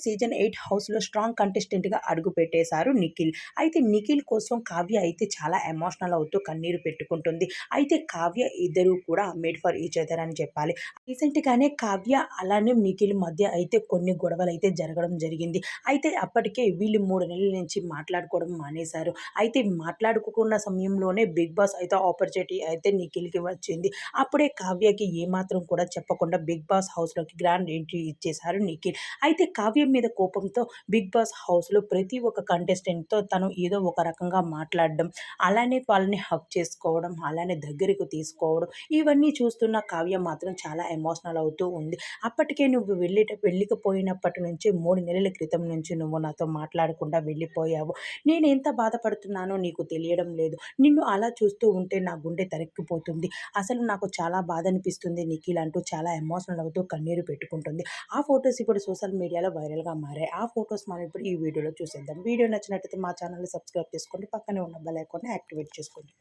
Season eight హౌస్లో strong కంటెస్టెంట్గా అడుగుపెట్టేశారు నిఖిల్. అయితే నిఖిల్ కోసం కావ్య అయితే చాలా ఎమోషనల్ అవుతూ కన్నీరు పెట్టుకుంటుంది. అయితే కావ్య ఇద్దరు కూడా మేడ్ ఫర్ ఈచ్ అదర్ అని చెప్పాలి. రీసెంట్గానే కావ్య అలానే నిఖిల్ మధ్య అయితే కొన్ని గొడవలు అయితే జరగడం జరిగింది. అయితే అప్పటికే వీళ్ళు మూడు నెలల నుంచి మాట్లాడుకోవడం మానేశారు. అయితే మాట్లాడుకున్న సమయంలోనే బిగ్ బాస్ అయితే ఆపర్చునిటీ అయితే నిఖిల్కి వచ్చింది. అప్పుడే కావ్యకి ఏమాత్రం కూడా చెప్పకుండా బిగ్ బాస్ హౌస్లోకి గ్రాండ్ ఎంట్రీ ఇచ్చేశారు నిఖిల్. అయితే కావ్య మీద కోపంతో బిగ్ బాస్ హౌస్లో ప్రతి ఒక్క కంటెస్టెంట్తో తను ఏదో ఒక రకంగా మాట్లాడడం అలానే వాళ్ళని హక్ చేసుకోవడం అలానే దగ్గరకు తీసుకోవడం ఇవన్నీ చూస్తున్న కావ్య మాత్రం చాలా ఎమోషనల్ అవుతూ ఉంది. అప్పటికే నువ్వు వెళ్ళేట వెళ్ళికపోయినప్పటి నుంచి మూడు నెలల క్రితం నుంచి నువ్వు నాతో మాట్లాడకుండా వెళ్ళిపోయావు. నేను ఎంత బాధపడుతున్నానో నీకు తెలియడం లేదు. నిన్ను అలా చూస్తూ ఉంటే నా గుండె తరెక్కిపోతుంది. అసలు నాకు చాలా బాధ అనిపిస్తుంది. నిఖిల్ అంటూ చాలా ఎమోషనల్ అవుతూ కన్నీరు పెట్టుకుంటుంది. ఆ ఫొటోస్ ఇప్పుడు సోషల్ మీడియాలో వైరల్ వైరల్గా మారాయి. ఆ ఫొటోస్ మనం ఇప్పుడు ఈ వీడియోలో చూసేద్దాం. వీడియో నచ్చినట్టయితే మా ఛానల్ని సబ్స్క్రైబ్ చేసుకోండి. పక్కనే ఉన్న బెల్ ఐకాన్ని యాక్టివేట్ చేసుకోండి.